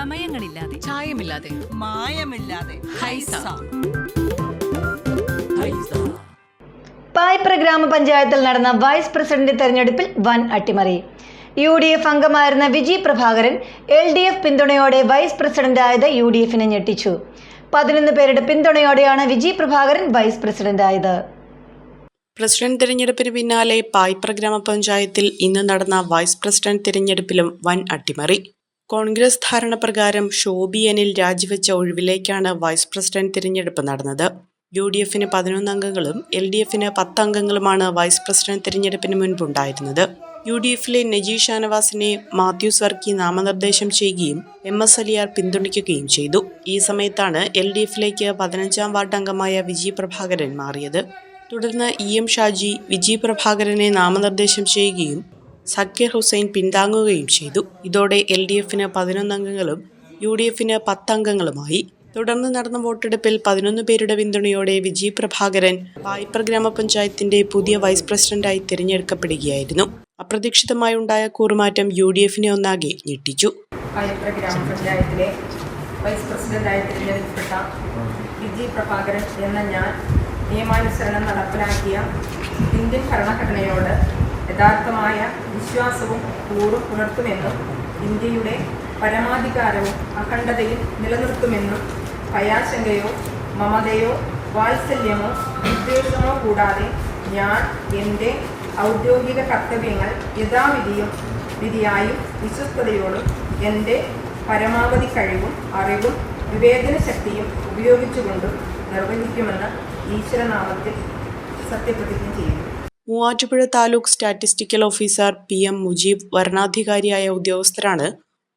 ചമയങ്ങളില്ലാതെ ചായമില്ലാതെ. മായമില്ലാതെ. ഹൈസ. പായ്പ്ര ഗ്രാമപഞ്ചായത്തിൽ നടന്ന vice president തെരഞ്ഞെടുപ്പിൽ വൻ അട്ടിമറി. യു ഡി എഫ് അംഗമായിരുന്ന Viji Prabhakaran L D F പിന്തുണയോടെ വൈസ് പ്രസിഡന്റായത് യു ഡി എഫിനെ ഞെട്ടിച്ചു. പതിനൊന്ന് പേരുടെ പിന്തുണയോടെയാണ് വിജി പ്രഭാകരൻ വൈസ് പ്രസിഡന്റായത്. പ്രസിഡന്റ് തിരഞ്ഞെടുപ്പിന് പിന്നാലെ പായ്പ്ര ഗ്രാമപഞ്ചായത്തിൽ ഇന്ന് നടന്ന വൈസ് പ്രസിഡന്റ് തിരഞ്ഞെടുപ്പിലും വൻ അട്ടിമറി. കോൺഗ്രസ് ധാരണ പ്രകാരം ഷോബിയനിൽ രാജിവെച്ച ഒഴിവിലേക്കാണ് വൈസ് പ്രസിഡന്റ് തിരഞ്ഞെടുപ്പ് നടന്നത്. യു ഡി എഫിന് പതിനൊന്ന് അംഗങ്ങളും എൽ ഡി എഫിന് പത്ത് അംഗങ്ങളുമാണ് വൈസ് പ്രസിഡന്റ് തിരഞ്ഞെടുപ്പിന് മുൻപുണ്ടായിരുന്നത്. യു ഡി എഫിലെ നജീ ഷാനവാസിനെ മാത്യൂസ് വർക്കി നാമനിർദ്ദേശം ചെയ്യുകയും എം എസ് അലിയാർ പിന്തുണയ്ക്കുകയും ചെയ്തു. ഈ സമയത്താണ് എൽ ഡി എഫിലേക്ക് പതിനഞ്ചാം വാർഡ് അംഗമായ വിജി പ്രഭാകരൻ മാറിയത്. തുടർന്ന് ഇ എം ഷാജി വിജി പ്രഭാകരനെ നാമനിർദ്ദേശം ചെയ്യുകയും സക്കീർ ഹുസൈൻ പിന്താങ്ങുകയും ചെയ്തു. ഇതോടെ എൽ ഡി എഫിന് പതിനൊന്നംഗങ്ങളും യു ഡി എഫിന് പത്തംഗങ്ങളുമായി തുടർന്ന് നടന്ന വോട്ടെടുപ്പിൽ പതിനൊന്ന് പേരുടെ പിന്തുണയോടെ വിജയ് പ്രഭാകരൻ പായ്പ്ര ഗ്രാമപഞ്ചായത്തിന്റെ പുതിയ വൈസ് പ്രസിഡന്റായി തിരഞ്ഞെടുക്കപ്പെടുകയായിരുന്നു. അപ്രതീക്ഷിതമായി ഉണ്ടായ കൂറുമാറ്റം യു ഡി എഫിനെ ഒന്നാകെ ഞെട്ടിച്ചു. വൈസ് പ്രസിഡന്റായി തിരഞ്ഞെടുക്കപ്പെട്ട വിജി പ്രഭാകരൻ എന്ന ഞാൻ നിയമാനുസരണം നടപ്പിലാക്കിയ ഇന്ത്യൻ ഭരണഘടനയോട് യഥാർത്ഥമായ വിശ്വാസവും കൂറും ഉണർത്തുമെന്നും ഇന്ത്യയുടെ പരമാധികാരവും അഖണ്ഡതയും നിലനിർത്തുമെന്നും ഭയാശങ്കയോ മമതയോ വാത്സല്യമോ വിദ്വേഷമോ കൂടാതെ ഞാൻ എന്റെ ഔദ്യോഗിക കർത്തവ്യങ്ങൾ യഥാവിധിയും വിധിയായും വിശ്വസ്തയോടും എന്റെ പരമാവധി കഴിവും അറിവും വിവേചന ശക്തിയും ഉപയോഗിച്ചുകൊണ്ടും നിർവഹിക്കുമെന്ന് ഈശ്വരനാമത്തിൽ സത്യപ്രതിജ്ഞ ചെയ്യുന്നു. Muvattupuzha taluk statistical officer P M Mujeeb വരണാധികാരിയായ ഉദ്യോഗസ്ഥരാണ്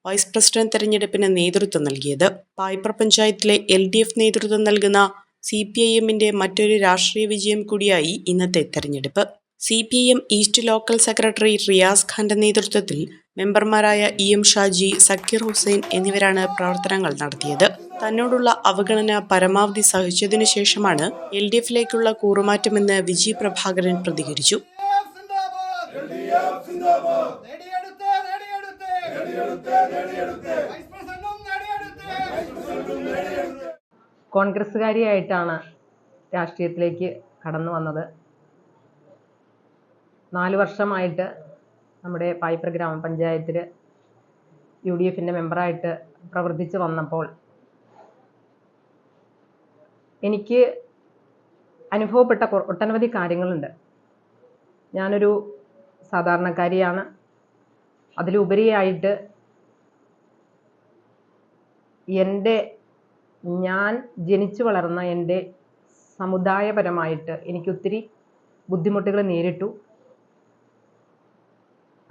വൈസ് പ്രസിഡന്റ് തെരഞ്ഞെടുപ്പിന് നേതൃത്വം നൽകിയത്. പായ്പ്ര പഞ്ചായത്തിലെ എൽ ഡി എഫ് നേതൃത്വം നൽകുന്ന സി പി ഐ എമ്മിന്റെ മറ്റൊരു രാഷ്ട്രീയ വിജയം കൂടിയായി ഇന്നത്തെ തെരഞ്ഞെടുപ്പ്. C P I M east local secretary Riyas ഖാന്റെ നേതൃത്വത്തിൽ മെമ്പർമാരായ ഇ എം ഷാജി സക്കീർ ഹുസൈൻ എന്നിവരാണ് പ്രവർത്തനങ്ങൾ നടത്തിയത്. തന്നോടുള്ള അവഗണന പരമാവധി സഹിച്ചതിനു ശേഷമാണ് എൽ ഡി എഫിലേക്കുള്ള കൂറുമാറ്റമെന്ന് വിജി പ്രഭാകരൻ പ്രതികരിച്ചു. കോൺഗ്രസ്സുകാരിയായിട്ടാണ് രാഷ്ട്രീയത്തിലേക്ക് കടന്നു വന്നത്. നാല് വർഷമായിട്ട് നമ്മുടെ പായ്പ്ര ഗ്രാമപഞ്ചായത്തിൽ യു ഡി എഫിന്റെ മെമ്പറായിട്ട് പ്രവർത്തിച്ച് വന്നപ്പോൾ എനിക്ക് അനുഭവപ്പെട്ട ഒട്ടനവധി കാര്യങ്ങളുണ്ട്. ഞാനൊരു സാധാരണക്കാരിയാണ്. അതിലുപരിയായിട്ട് എന്റെ ഞാൻ ജനിച്ചു വളർന്ന എന്റെ സമുദായപരമായിട്ട് എനിക്കൊത്തിരി ബുദ്ധിമുട്ടുകൾ നേരിട്ടു.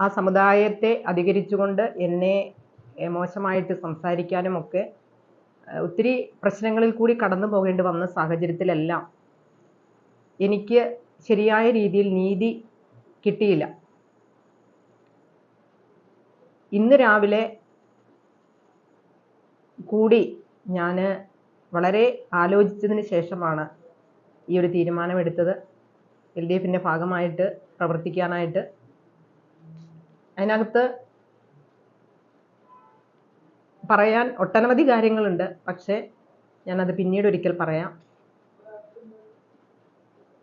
ആ സമുദായത്തെ അധികരിച്ചുകൊണ്ട് എന്നെ മോശമായിട്ട് സംസാരിക്കാനും ഒക്കെ ഏ, ഒത്തിരി പ്രശ്നങ്ങളിൽ കൂടി കടന്നു പോകേണ്ടി വന്ന സാഹചര്യത്തിലെല്ലാം എനിക്ക് ശരിയായ രീതിയിൽ നീതി കിട്ടിയില്ല. ഇന്ന് രാവിലെ കൂടി ഞാൻ വളരെ ആലോചിച്ചതിന് ശേഷമാണ് ഈ ഒരു തീരുമാനമെടുത്തത്. എൽ ഡി എഫിന്റെ ഭാഗമായിട്ട് പ്രവർത്തിക്കാനായിട്ട്. അതിനകത്ത് പറയാൻ ഒട്ടനവധി കാര്യങ്ങളുണ്ട്. പക്ഷേ ഞാനത് പിന്നീട് ഒരിക്കൽ പറയാം.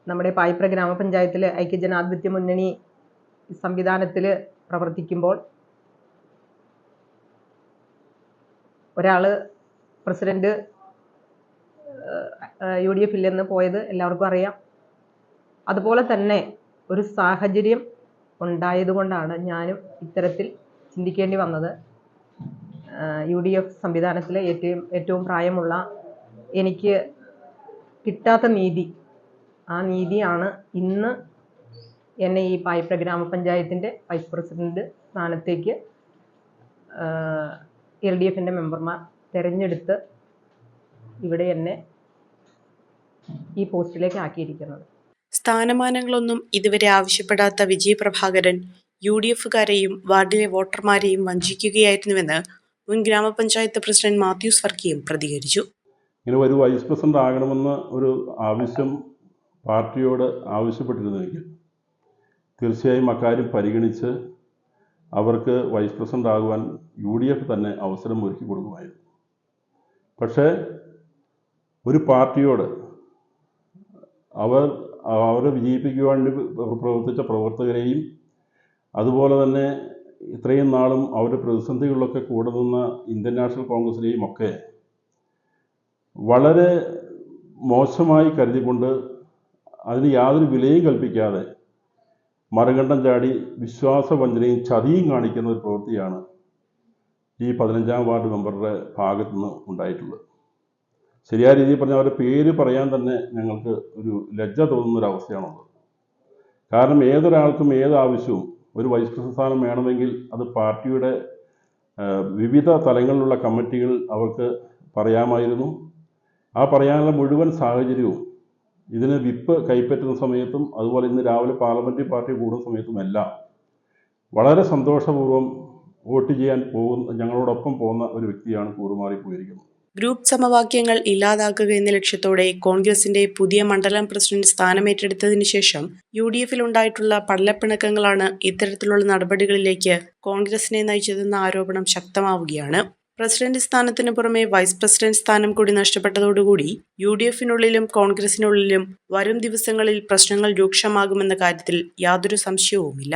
നമ്മുടെ പായ്പ്ര ഗ്രാമപഞ്ചായത്തിൽ ഐക്യജനാധിപത്യ മുന്നണി സംവിധാനത്തിൽ പ്രവർത്തിക്കുമ്പോൾ ഒരാൾ പ്രസിഡന്റ് യു ഡി എഫിൽ നിന്ന് പോയത് എല്ലാവർക്കും അറിയാം. അതുപോലെ തന്നെ ഒരു സാഹചര്യം ഉണ്ടായതുകൊണ്ടാണ് ഞാനും ഇത്തരത്തിൽ ചിന്തിക്കേണ്ടി വന്നത്. യു ഡി എഫ് സംവിധാനത്തിലെ ഏറ്റവും ഏറ്റവും പ്രായമുള്ള എനിക്ക് കിട്ടാത്ത നീതി. ആ നീതിയാണ് ഇന്ന് എന്നെ ഈ പായ്പ്ര ഗ്രാമപഞ്ചായത്തിന്റെ വൈസ് പ്രസിഡന്റ് സ്ഥാനത്തേക്ക് എൽ ഡി എഫിന്റെ മെമ്പർമാർ തിരഞ്ഞെടുത്ത് ഇവിടെ എന്നെ ഈ പോസ്റ്റിലേക്ക് ആക്കിയിരിക്കുന്നത്. സ്ഥാനമാനങ്ങളൊന്നും ഇതുവരെ ആവശ്യപ്പെടാത്ത വിജയ് പ്രഭാകരൻ യു ഡി എഫുകാരെയും വാർഡിലെ വോട്ടർമാരെയും വഞ്ചിക്കുകയായിരുന്നുവെന്ന് മുൻ ഗ്രാമപഞ്ചായത്ത് പ്രസിഡന്റ് മാത്യൂസ് വർക്കിയും പ്രതികരിച്ചു. ഇങ്ങനെ ഒരു വൈസ് പ്രസിഡന്റ് ആകണമെന്ന് ഒരു ആവശ്യം പാർട്ടിയോട് ആവശ്യപ്പെട്ടിരുന്നെങ്കിൽ തീർച്ചയായും അക്കാര്യം പരിഗണിച്ച് അവർക്ക് വൈസ് പ്രസിഡന്റ് ആകുവാൻ യു ഡി എഫ് തന്നെ അവസരം ഒരുക്കി കൊടുക്കുമായിരുന്നു. പക്ഷേ ഒരു പാർട്ടിയോട് അവർ അവരെ വിജയിപ്പിക്കുവാൻ പ്രവർത്തിച്ച പ്രവർത്തകരെയും അതുപോലെ തന്നെ ഇത്രയും നാളും അവരുടെ പ്രതിസന്ധികളിലൊക്കെ കൂടെ നിന്ന ഇന്ത്യൻ നാഷണൽ കോൺഗ്രസിനെയും ഒക്കെ വളരെ മോശമായി കരുതിക്കൊണ്ട് അതിന് യാതൊരു വിലയും കൽപ്പിക്കാതെ മറുകണ്ഠം ചാടി വിശ്വാസവഞ്ചനയും ചതിയും കാണിക്കുന്ന ഒരു പ്രവൃത്തിയാണ് ഈ പതിനഞ്ചാം വാർഡ് മെമ്പറുടെ ഭാഗത്തു നിന്ന് ഉണ്ടായിട്ടുള്ളത്. ശരിയായ രീതിയിൽ പറഞ്ഞാൽ അവരുടെ പേര് പറയാൻ തന്നെ ഞങ്ങൾക്ക് ഒരു ലജ്ജ തോന്നുന്ന ഒരു അവസ്ഥയാണുള്ളത്. കാരണം ഏതൊരാൾക്കും ഏത് ആവശ്യവും ഒരു വൈസ് പ്രസിഡന്റ് സ്ഥാനം വേണമെങ്കിൽ അത് പാർട്ടിയുടെ വിവിധ തലങ്ങളിലുള്ള കമ്മിറ്റികൾ അവർക്ക് പറയാമായിരുന്നു. ആ പറയാനുള്ള മുഴുവൻ സാഹചര്യവും ഇതിന് വിപ്പ് കൈപ്പറ്റുന്ന സമയത്തും അതുപോലെ ഇന്ന് രാവിലെ പാർലമെന്ററി പാർട്ടി കൂടുന്ന സമയത്തും എല്ലാം വളരെ സന്തോഷപൂർവം വോട്ട് ചെയ്യാൻ പോകുന്ന ഞങ്ങളോടൊപ്പം പോകുന്ന ഒരു വ്യക്തിയാണ് കൂറുമാറി പോയിരിക്കുന്നത്. ഗ്രൂപ്പ് സമവാക്യങ്ങൾ ഇല്ലാതാക്കുക എന്ന ലക്ഷ്യത്തോടെ കോൺഗ്രസിന്റെ പുതിയ മണ്ഡലം പ്രസിഡന്റ് സ്ഥാനമേറ്റെടുത്തതിനു ശേഷം യു ഡി എഫിൽ ഉണ്ടായിട്ടുള്ള പടലപ്പിണക്കങ്ങളാണ് ഇത്തരത്തിലുള്ള നടപടികളിലേക്ക് കോൺഗ്രസിനെ നയിച്ചതെന്ന ആരോപണം ശക്തമാവുകയാണ്. പ്രസിഡന്റ് സ്ഥാനത്തിന് പുറമെ വൈസ് പ്രസിഡന്റ് സ്ഥാനം കൂടി നഷ്ടപ്പെട്ടതോടുകൂടി യു ഡി എഫിനുള്ളിലും കോൺഗ്രസിനുള്ളിലും വരും ദിവസങ്ങളിൽ പ്രശ്നങ്ങൾ രൂക്ഷമാകുമെന്ന കാര്യത്തിൽ യാതൊരു സംശയവുമില്ല.